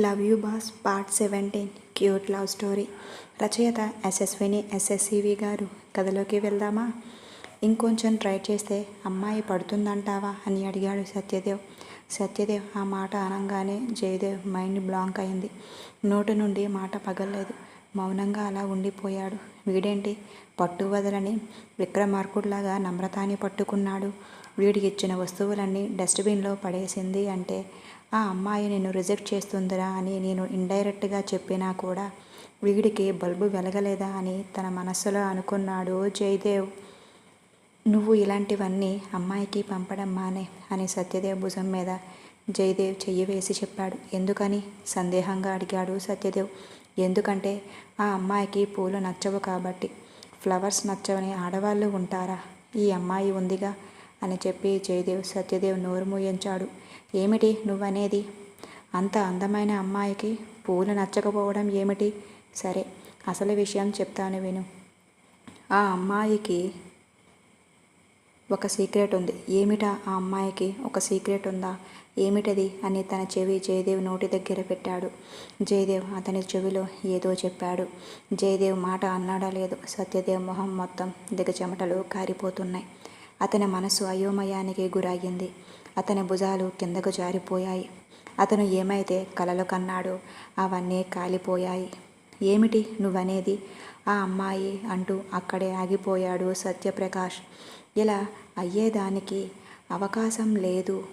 Love you boss part seventeen cute love story. రచయిత ఎస్ఎస్విని ఎస్ఎస్సివి గారు కథలోకి వెళ్దామా? ఇంకొంచెం ట్రై చేస్తే అమ్మాయి పడుతుందంటావా అని అడిగాడు సత్యదేవ్. సత్యదేవ్ ఆ మాట అనగానే జయదేవ్ మైండ్ బ్లాంక్ అయింది. నోటి నుండి మాట పగలలేదు. మౌనంగా అలా ఉండిపోయాడు. వీడేంటి? పట్టు వదలని విక్రమార్కుడిలాగా నమ్రతాన్ని పట్టుకున్నాడు. వీడికి ఇచ్చిన వస్తువులన్నీ డస్ట్బిన్లో పడేసింది అంటే ఆ అమ్మాయి నిన్ను రిజెక్ట్ చేస్తుందిరా అని నేను ఇండైరెక్ట్గా చెప్పినా కూడా వీడికి బల్బు వెలగలేదా అని తన మనస్సులో అనుకున్నాడు జయదేవ్. నువ్వు ఇలాంటివన్నీ అమ్మాయికి పంపడం మానే అని సత్యదేవ్ భుజం మీద జయదేవ్ చెయ్యి వేసి చెప్పాడు. ఎందుకని? సందేహంగా అడిగాడు సత్యదేవ్. ఎందుకంటే ఆ అమ్మాయికి పూలు నచ్చవు కాబట్టి. ఫ్లవర్స్ నచ్చవని ఆడవాళ్ళు ఉంటారా? ఈ అమ్మాయి ఉందిగా అని చెప్పి జయదేవ్ సత్యదేవ్ నోరు మూయించాడు. ఏమిటి నువ్వనేది? అంత అందమైన అమ్మాయికి పూలు నచ్చకపోవడం ఏమిటి? సరే అసలు విషయం చెప్తాను విను. ఆ అమ్మాయికి ఒక సీక్రెట్ ఉంది. ఏమిటా ఆ అమ్మాయికి ఒక సీక్రెట్ ఉందా? ఏమిటది? అని తన చెవి జయదేవ్ నోటి దగ్గర పెట్టాడు. జయదేవ్ అతని చెవిలో ఏదో చెప్పాడు. జయదేవ్ మాట అన్నాడా లేదు. సత్యదేవ్ మొహం మొత్తం దిగచెమటలు కారిపోతున్నాయి. అతని మనసు అయోమయానికి గురయ్యింది. అతని భుజాలు కిందకు జారిపోయాయి. అతను ఏమైతే కలలు కన్నాడో అవన్నీ కాలిపోయాయి. ఏమిటి నువ్వనేది? ఆ అమ్మాయి అంటూ అక్కడే ఆగిపోయాడు సత్యప్రకాష్. ఇలా అయ్యేదానికి అవకాశం లేదు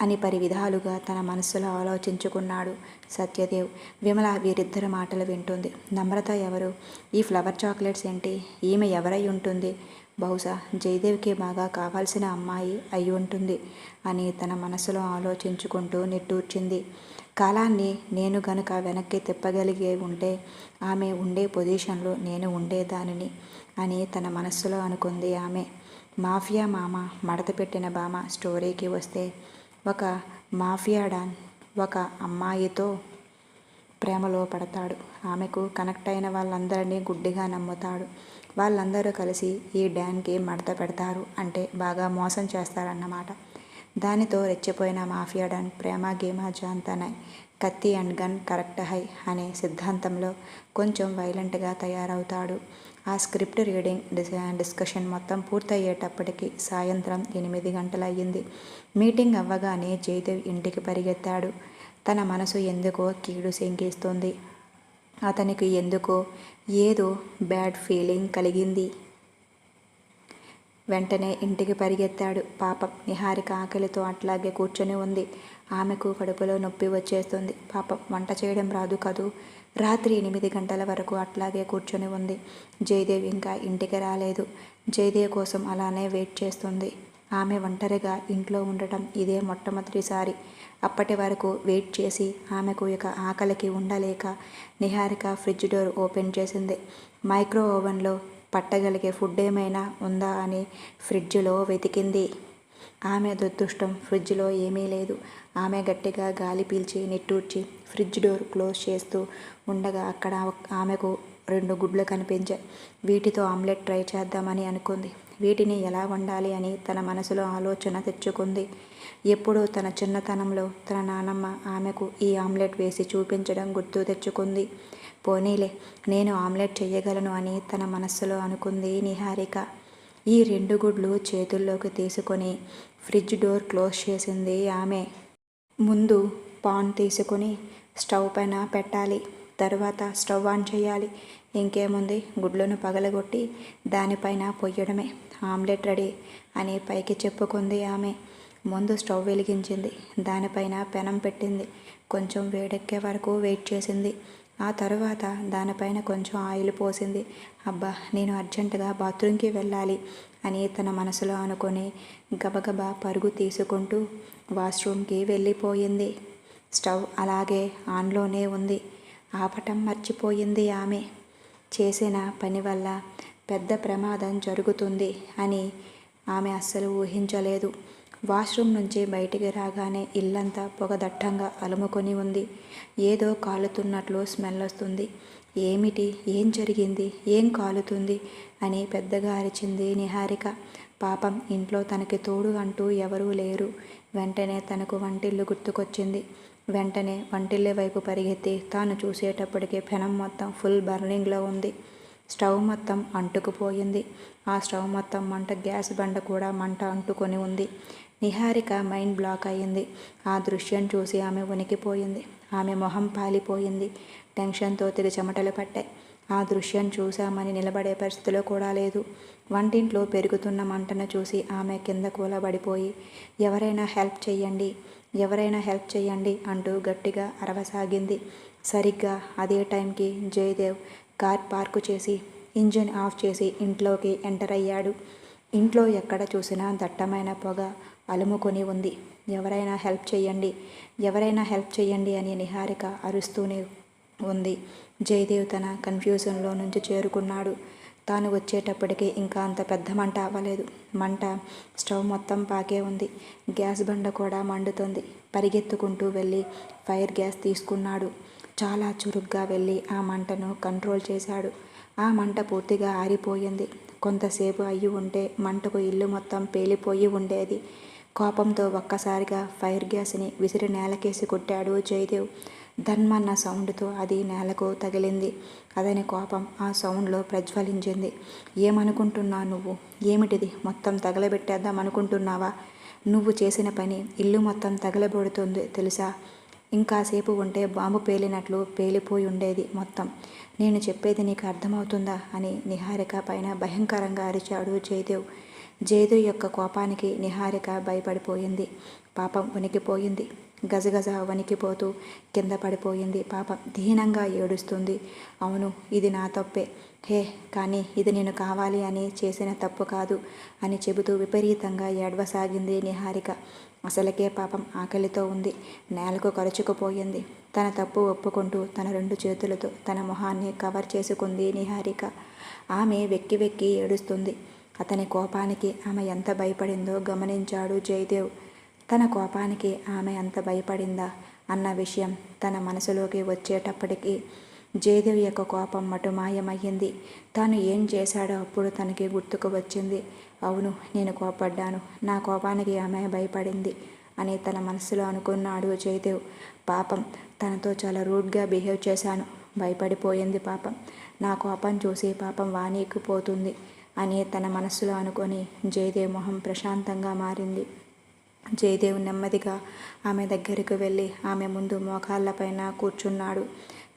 అని పరి విధాలుగా తన మనసులో ఆలోచించుకున్నాడు సత్యదేవ్. విమల వీరిద్దరి మాటలు వింటుంది. నమ్రత ఎవరు? ఈ ఫ్లవర్ చాక్లెట్స్ ఏంటి? ఈమె ఎవరై ఉంటుంది? బహుశా జయదేవికి బాగా కావాల్సిన అమ్మాయి అయి ఉంటుంది అని తన మనసులో ఆలోచించుకుంటూ నిట్టూర్చింది. కాలాన్ని నేను గనుక వెనక్కి తిప్పగలిగే ఉంటే ఆమె ఉండే పొజిషన్లో నేను ఉండేదానిని అని తన మనస్సులో అనుకుంది ఆమె. మాఫియా మామ మడత పెట్టిన బామ స్టోరీకి వస్తే ఒక మాఫియా డాన్ ఒక అమ్మాయితో ప్రేమలో పడతాడు. ఆమెకు కనెక్ట్ అయిన వాళ్ళందరినీ గుడ్డిగా నమ్ముతాడు. వాళ్ళందరూ కలిసి ఈ డ్యాన్కి మడత పెడతారు అంటే బాగా మోసం చేస్తారన్నమాట. దానితో రెచ్చిపోయిన మాఫియా డాన్ ప్రేమ గేమ జాంతనై కత్తి అండ్ గన్ కరెక్ట్ హై అనే సిద్ధాంతంలో కొంచెం వైలెంట్గా తయారవుతాడు. ఆ స్క్రిప్ట్ రీడింగ్ డిస్కషన్ మొత్తం పూర్తయ్యేటప్పటికి సాయంత్రం ఎనిమిది గంటలయ్యింది. మీటింగ్ అవ్వగానే జయదేవ్ ఇంటికి పరిగెత్తాడు. తన మనసు ఎందుకో కీడు శంకిస్తుంది. అతనికి ఎందుకో ఏదో బ్యాడ్ ఫీలింగ్ కలిగింది. వెంటనే ఇంటికి పరిగెత్తాడు. పాపం నిహారిక ఆకలితో అట్లాగే కూర్చొని ఉంది. ఆమెకు కడుపులో నొప్పి వచ్చేస్తుంది. పాపం వంట చేయడం రాదు కదూ? రాత్రి ఎనిమిది గంటల వరకు అట్లాగే కూర్చొని ఉంది. జయదేవ్ ఇంకా ఇంటికి రాలేదు. జయదేవ్ కోసం అలానే వెయిట్ చేస్తుంది. ఆమె ఒంటరిగా ఇంట్లో ఉండటం ఇదే మొట్టమొదటిసారి. అప్పటి వరకు వెయిట్ చేసి ఆమెకు ఇక ఆకలికి ఉండలేక నిహారిక ఫ్రిడ్జ్ డోర్ ఓపెన్ చేసింది. మైక్రో ఓవెన్లో పట్టగలిగే ఫుడ్ ఏమైనా ఉందా అని ఫ్రిడ్జ్లో వెతికింది. ఆమె దురదృష్టం ఫ్రిడ్జ్లో ఏమీ లేదు. ఆమె గట్టిగా గాలి పీల్చి నిట్టూర్చి ఫ్రిడ్జ్ డోర్ క్లోజ్ చేస్తూ ఉండగా అక్కడ ఆమెకు రెండు గుడ్లు కనిపించాయి. వీటితో ఆమ్లెట్ ట్రై చేద్దామని అనుకుంది. వీటిని ఎలా వండాలి అని తన మనసులో ఆలోచన తెచ్చుకుంది. ఎప్పుడూ తన చిన్నతనంలో తన నానమ్మ ఆమెకు ఈ ఆమ్లెట్ వేసి చూపించడం గుర్తు తెచ్చుకుంది. పోనీలే నేను ఆమ్లెట్ చేయగలను అని తన మనస్సులో అనుకుంది నిహారిక. ఈ రెండు గుడ్లు చేతుల్లోకి తీసుకొని ఫ్రిడ్జ్ డోర్ క్లోజ్ చేసింది ఆమె. ముందు పాన్ తీసుకొని స్టవ్ పైన పెట్టాలి. తర్వాత స్టవ్ ఆన్ చేయాలి. ఇంకేముంది? గుడ్లను పగలగొట్టి దానిపైన పొయ్యడమే. ఆమ్లెట్ రెడీ అని పైకి చెప్పుకుంది ఆమె. ముందు స్టవ్ వెలిగించింది. దానిపైన పెనం పెట్టింది. కొంచెం వేడెక్కే వరకు వెయిట్ చేసింది. ఆ తర్వాత దానిపైన కొంచెం ఆయిల్ పోసింది. అబ్బా నేను అర్జెంటుగా బాత్రూంకి వెళ్ళాలి అని తన మనసులో అనుకొని గబగబా పరుగు తీసుకుంటూ వాష్రూమ్కి వెళ్ళిపోయింది. స్టవ్ అలాగే ఆన్లోనే ఉంది. ఆపటం మర్చిపోయింది ఆమె. చేసిన పని వల్ల పెద్ద ప్రమాదం జరుగుతుంది అని ఆమె అస్సలు ఊహించలేదు. వాష్రూమ్ నుంచి బయటికి రాగానే ఇల్లంతా పొగదట్టంగా అలుముకొని ఉంది. ఏదో కాలుతున్నట్లు స్మెల్ వస్తుంది. ఏమిటి? ఏం జరిగింది? ఏం కాలుతుంది? అని పెద్దగా అరిచింది నిహారిక. పాపం ఇంట్లో తనకి తోడు అంటూ ఎవరూ లేరు. వెంటనే తనకు వంటిల్లు గుర్తుకొచ్చింది. వెంటనే వంటిల్లే వైపు పరిగెత్తి తాను చూసేటప్పటికి పెనం మొత్తం ఫుల్ బర్నింగ్లో ఉంది. స్టవ్ మొత్తం అంటుకుపోయింది. ఆ స్టవ్ మొత్తం మంట గ్యాస్ బండ కూడా మంట అంటుకొని ఉంది. నిహారిక మైండ్ బ్లాక్ అయింది ఆ దృశ్యం చూసి ఆమె వణికిపోయింది. ఆమె మొహం పాలిపోయింది. టెన్షన్తో తెగ చెమటలు పట్టాయి. ఆ దృశ్యం చూశామని నిలబడే పరిస్థితిలో కూడా లేదు. వంటింట్లో పెరుగుతున్న మంటను చూసి ఆమె కింద కూలబడిపోయి ఎవరైనా హెల్ప్ చెయ్యండి. ఎవరైనా హెల్ప్ చేయండి అంటూ గట్టిగా అరవసాగింది. సరిగ్గా అదే టైంకి జయదేవ్ కార్ పార్కు చేసి ఇంజిన్ ఆఫ్ చేసి ఇంట్లోకి ఎంటర్ అయ్యాడు. ఇంట్లో ఎక్కడ చూసినా దట్టమైన పొగ అలుముకొని ఉంది. ఎవరైనా హెల్ప్ చేయండి ఎవరైనా హెల్ప్ చేయండి అని నిహారిక అరుస్తూనే ఉంది. జయదేవ్ తన కన్ఫ్యూజన్లో నుంచి చేరుకున్నాడు. తాను వచ్చేటప్పటికి ఇంకా అంత పెద్ద మంట అవ్వలేదు. మంట స్టవ్ మొత్తం పాకే ఉంది. గ్యాస్ బండ కూడా మండుతుంది. పరిగెత్తుకుంటూ వెళ్ళి ఫైర్ గ్యాస్ తీసుకున్నాడు. చాలా చురుగ్గా వెళ్ళి ఆ మంటను కంట్రోల్ చేశాడు. ఆ మంట పూర్తిగా ఆరిపోయింది. కొంతసేపు అయ్యి ఉంటే మంటకు ఇల్లు మొత్తం పేలిపోయి ఉండేది. కోపంతో ఒక్కసారిగా ఫైర్ గ్యాస్ని విసిరి నేలకేసి కొట్టాడు జయదేవ్. ధన్మన్న సౌండ్తో అది నేలకు తగిలింది. అతని కోపం ఆ సౌండ్లో ప్రజ్వలించింది. ఏమనుకుంటున్నావు నువ్వు? ఏమిటిది? మొత్తం తగలబెట్టేద్దాం అనుకుంటున్నావా? నువ్వు చేసిన పని ఇల్లు మొత్తం తగలబెడుతుంది తెలుసా? ఇంకాసేపు ఉంటే బాంబు పేలినట్లు పేలిపోయి ఉండేది మొత్తం. నేను చెప్పేది నీకు అర్థమవుతుందా? అని నిహారిక పైన భయంకరంగా అరిచాడు జయదేవ్. జయదేవ్ యొక్క కోపానికి నిహారిక భయపడిపోయింది. పాపం ఉనికిపోయింది గజగజ వణికిపోతూ కింద పడిపోయింది. పాపం దీనంగా ఏడుస్తుంది. అవును ఇది నా తప్పే. హే కానీ ఇది నేను కావాలి అని చేసిన తప్పు కాదు అని చెబుతూ విపరీతంగా ఏడవసాగింది నిహారిక. అసలకే పాపం ఆకలితో ఉంది. నేలకు కరుచుకుపోయింది. తన తప్పు ఒప్పుకుంటూ తన రెండు చేతులతో తన మొహాన్ని కవర్ చేసుకుంది నిహారిక. ఆమె వెక్కి వెక్కి ఏడుస్తుంది. అతని కోపానికి ఆమె ఎంత భయపడిందో గమనించాడు జయదేవ్. తన కోపానికి ఆమె అంత భయపడిందా అన్న విషయం తన మనసులోకి వచ్చేటప్పటికీ జయదేవ్ యొక్క కోపం మటుమాయమయ్యింది తాను ఏం చేశాడో అప్పుడు తనకి గుర్తుకు వచ్చింది. అవును నేను కోపడ్డాను. నా కోపానికి ఆమె భయపడింది అని తన మనసులో అనుకున్నాడు జయదేవ్. పాపం తనతో చాలా రూడ్గా బిహేవ్ చేశాను. భయపడిపోయింది పాపం. నా కోపం చూసి పాపం వానీకిపోతుంది అని తన మనసులో అనుకొని జయదేవ్ మొహం ప్రశాంతంగా మారింది. జయదేవ్ నెమ్మదిగా ఆమె దగ్గరకు వెళ్ళి ఆమె ముందు మోకాళ్ళపైన కూర్చున్నాడు.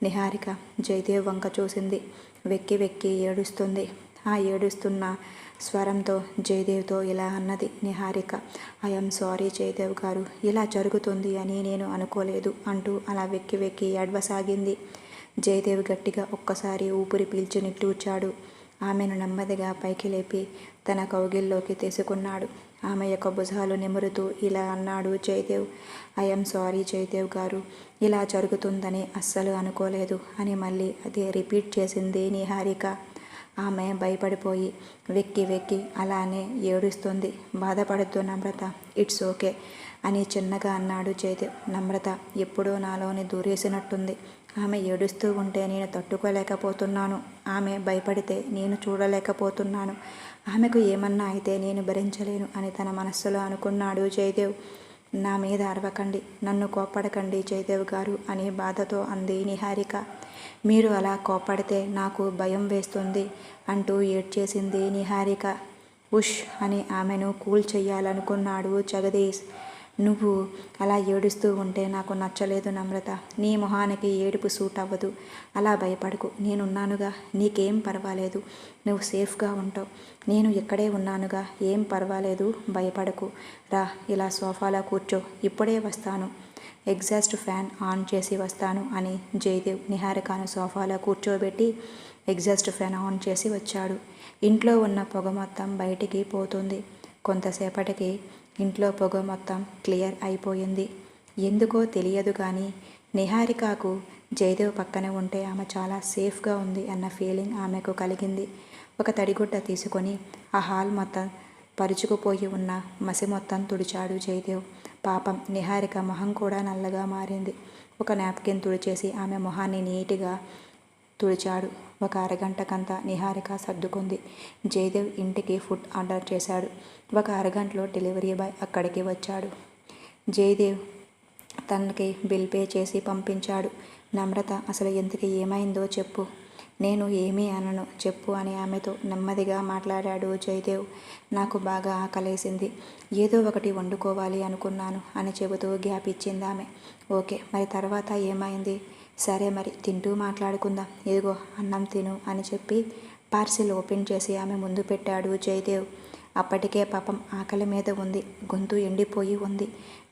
నిహారిక జయదేవ్ వంక చూసింది. వెక్కి వెక్కి ఏడుస్తుంది. ఆ ఏడుస్తున్న స్వరంతో జయదేవ్తో ఇలా అన్నది నిహారిక. ఐఎమ్ సారీ జయదేవ్ గారు. ఇలా జరుగుతుంది అని నేను అనుకోలేదు అంటూ అలా వెక్కి వెక్కి ఏడవసాగింది. జయదేవ్ గట్టిగా ఒక్కసారి ఊపిరి పీల్చి నిట్టూర్చాడు ఆమెను నెమ్మదిగా పైకి లేపి తన కౌగిల్లోకి తీసుకున్నాడు. ఆమె యొక్క భుజాలు నిమురుతూ ఇలా అన్నాడు జయదేవ్. ఐఎమ్ సారీ జయదేవ్ గారు. ఇలా జరుగుతుందని అస్సలు అనుకోలేదు అని మళ్ళీ అదే రిపీట్ చేసింది నిహారిక. ఆమె భయపడిపోయి వెక్కి వెక్కి అలానే ఏడుస్తుంది. బాధపడద్దు నమ్రత. ఇట్స్ ఓకే అని చిన్నగా అన్నాడు జయదేవ్. నమ్రత ఎప్పుడో నాలోని దూరేసినట్టుంది. ఆమె ఏడుస్తూ ఉంటే నేను తట్టుకోలేకపోతున్నాను. ఆమె భయపడితే నేను చూడలేకపోతున్నాను. ఆమెకు ఏమన్నా అయితే నేను భరించలేను అని తన మనస్సులో అనుకున్నాడు జయదేవ్. నా మీద అరవకండి నన్ను కోప్పడకండి జయదేవ్ గారు అని బాధతో అంది నిహారిక. మీరు అలా కోప్పడితే నాకు భయం వేస్తుంది అంటూ ఏడ్చేసింది నిహారిక. ఉష్ అని ఆమెను కూల్ చెయ్యాలనుకున్నాడు జగదీష్. నువ్వు అలా ఏడుస్తూ ఉంటే నాకు నచ్చలేదు నమ్రత. నీ మొహానికి ఏడుపు సూట్ అవ్వదు. అలా భయపడకు. నేనున్నానుగా. నీకేం పర్వాలేదు. నువ్వు సేఫ్గా ఉంటావు. నేను ఇక్కడే ఉన్నానుగా. ఏం పర్వాలేదు. భయపడకు. రా ఇలా సోఫాలో కూర్చో. ఇప్పుడే వస్తాను. ఎగ్జాస్ట్ ఫ్యాన్ ఆన్ చేసి వస్తాను అని జయదేవ్ నిహారికాను సోఫాలో కూర్చోబెట్టి ఎగ్జాస్ట్ ఫ్యాన్ ఆన్ చేసి వచ్చాడు. ఇంట్లో ఉన్న పొగ మొత్తం బయటికి పోతుంది. కొంతసేపటికి ఇంట్లో పొగ మొత్తం క్లియర్ అయిపోయింది. ఎందుకో తెలియదు కానీ నిహారికకు జయదేవ్ పక్కన ఉంటే ఆమె చాలా సేఫ్గా ఉంది అన్న ఫీలింగ్ ఆమెకు కలిగింది. ఒక తడిగుడ్డ తీసుకొని ఆ హాల్ మొత్తం పరుచుకుపోయి ఉన్న మసి మొత్తం తుడిచాడు జయదేవ్. పాపం నిహారిక మొహం కూడా నల్లగా మారింది. ఒక నాప్కిన్ తుడిచేసి ఆమె మొహాన్ని నీట్గా తుడిచాడు. ఒక అరగంటకంతా నిహారిక సర్దుకుంది. జయదేవ్ ఇంటికి ఫుడ్ ఆర్డర్ చేశాడు. ఒక అరగంటలో డెలివరీ బాయ్ అక్కడికి వచ్చాడు. జయదేవ్ తనకి బిల్ పే చేసి పంపించాడు. నమ్రత అసలు ఎందుకు ఏమైందో చెప్పు. నేను ఏమీ అనను. చెప్పు అని ఆమెతో నెమ్మదిగా మాట్లాడాడు జయదేవ్. నాకు బాగా ఆకలేసింది. ఏదో ఒకటి వండుకోవాలి అనుకున్నాను అని చెబుతూ గ్యాప్ ఇచ్చింది ఆమె. ఓకే మరి తర్వాత ఏమైంది? సరే మరి తింటూ మాట్లాడుకుందాం. ఇదిగో అన్నం తిను అని చెప్పి పార్సిల్ ఓపెన్ చేసి ఆమె ముందు పెట్టాడు జయదేవ్. అప్పటికే పాపం ఆకలి మీద ఉంది. గొంతు ఎండిపోయి ఉంది.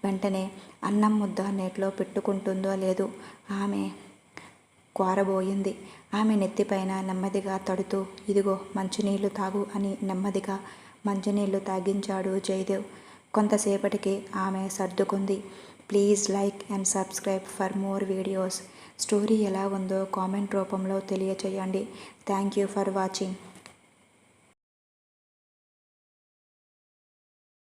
వెంటనే అన్నం ముద్ద నేట్లో పెట్టుకుంటుందో లేదో ఆమె కోరబోయింది ఆమె నెత్తిపైన నెమ్మదిగా తడుతూ ఇదిగో మంచినీళ్ళు తాగు అని నెమ్మదిగా మంచినీళ్ళు తాగించాడు జయదేవ్. కొంతసేపటికి ఆమె సర్దుకుంది. Please like and subscribe for more videos. Story ఎలా ఉందో కామెంట్ రూపంలో తెలియచేయండి. Thank you for watching.